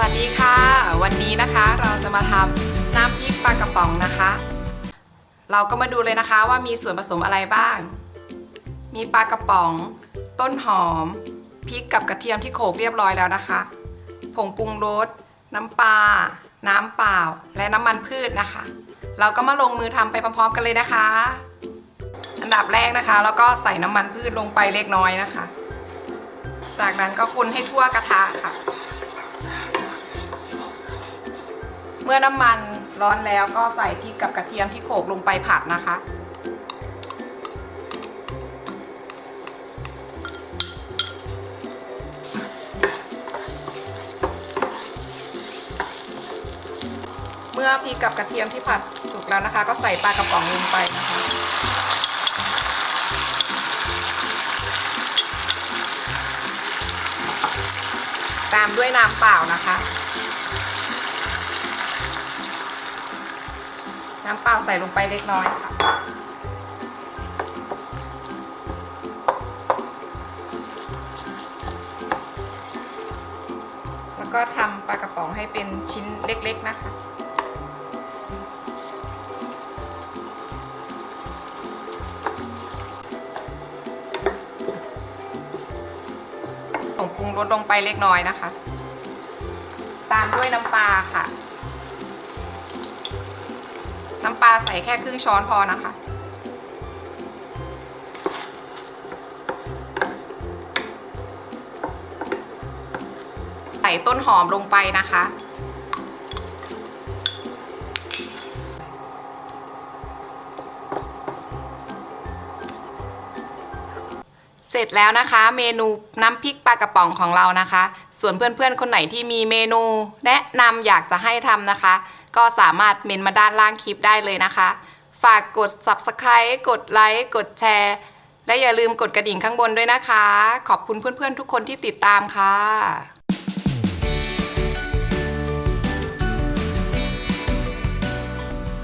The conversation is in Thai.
วัสดีค่ะ วันนี้นะคะเราจะมาทำน้ำพริกปลากระป๋องนะคะ เราก็มาดูเลยนะคะว่ามีส่วนผสมอะไรบ้าง มีปลากระป๋อง ต้นหอมพริกกับกระเทียมที่โขลกเรียบร้อยแล้วนะคะ ผงปรุงรสน้ำปลาน้ำเปล่า และน้ำมันพืชนะคะ เราก็มาลงมือทำไปพร้อมๆกันเลยนะคะ อันดับแรกนะคะ แล้วก็ใส่น้ำมันพืชลงไปเล็กน้อยนะคะ จากนั้นก็คนให้ทั่วกระทะค่ะ มื่อน้ำมันร้อนแล้วก็ใส่พริกกับกระเทียมที่โขลกลงไปผัดนะคะ เมื่อพริกกับกระเทียมที่ผัดสุกแล้วนะคะ ก็ใส่ปลากระป๋องลงไปนะคะตามด้วยน้ำเปล่านะคะ ใส่ลงไปเล็กน้อยค่ะแล้วก็ทำปลากระป๋องให้เป็นชิ้นเล็กๆนะคะผงปรุงรสลงไปเล็กน้อยนะคะ ตามด้วยน้ำปลาค่ะ แค่ครึ่งช้อนพอนะคะ ใส่ต้นหอมลงไปนะคะ เสร็จแล้วนะคะ เมนูน้ำพริกปลากระป๋องของเรานะคะ ส่วนเพื่อนๆ คนไหนที่มีเมนู แนะนำอยากจะให้ทำนะคะ ก็สามารถเมนมาด้านล่างคลิปได้เลยนะคะ ฝากกด subscribe กดไลค์กดแชร์ และอย่าลืมกดกระดิ่งข้างบนด้วยนะคะ ขอบคุณเพื่อนๆ ทุกคนที่ติดตามค่ะ